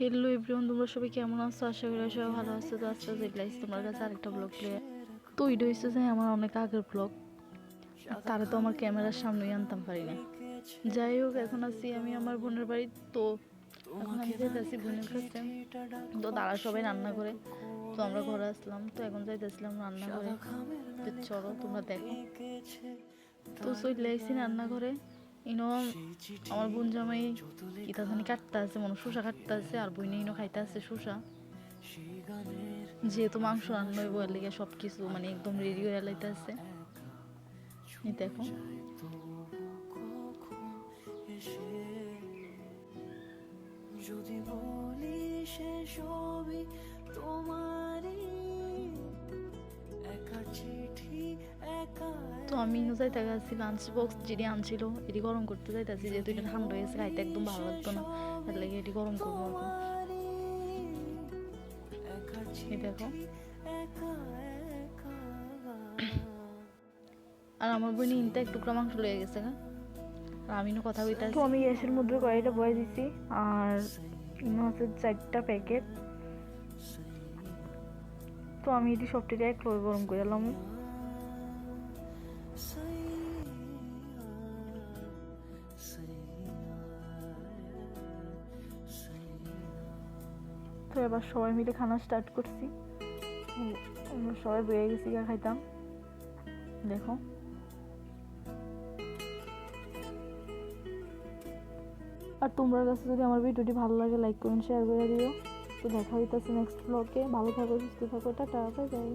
Hello everyone তোমরা সবাই কেমন আছো? আশা করি সবাই ভালো আছো। তো আজকে দেখলাইছি তোমার কাছে আরেকটা ব্লগ প্লে তো এটা হচ্ছে যে আমার অনেক আগের ব্লগ তারা তো আমার ক্যামেরার সামনেই আনতাম পারি না যাই হোক, এখন আছি আমি আমার বোনের বাড়ি। তো যাইতেছি বোনের কাছে। তো তারা সবাই রান্না করে। তো আমরা ঘরে আসলাম। তো এখন যাইতেছিলাম রান্না করে চলো, তোমরা দেখো। তো চলে আইসি রান্না করে ইনো আমার বোন জামাই কিতা জানি কাটতে আছে মনে শসা কাটতে আছে আর বইনে ইনো খাইতে আছে শসা। যেহেতু মাংস রান্না হইব এর লেগে সব কিছু মানে একদম রেডি হয়ে লাইতে আছে দেখো। যদি বলি সে সবই তোমারই তো আমি যাইতে গেছি লাঞ্চ বক্স যেটি আনছিল, এটি গরম করতে যাইতেছি, যেহেতু এটা ঠান্ডা হয়ে গেছে খাইতে একদম ভালো লাগতো না। এর লাগে এটি গরম করব দেখো। আর আমার বোন ইনতে এক টুকরা মাংস লয়ে গেছে গা আর আমি ইনো কথা কইতে তো আমি গ্যাসের মধ্যে কড়াইটা বয়ে দিছি, আর আছে চারটা প্যাকেট। তো আমি এটি সবটিতে এক গরম করে এলাম তো এবার সবাই মিলে খানা স্টার্ট করছি। সবাই বয়ে গেছি, গা খাইতাম। দেখো। আর তোমরা কাছে যদি আমার ভিডিওটি ভালো লাগে লাইক করুন শেয়ার করে দিও। তো দেখা হইতেছে নেক্সট ব্লগে ভালো থাকো, সুস্থ থাকো, টাটা বাই বাই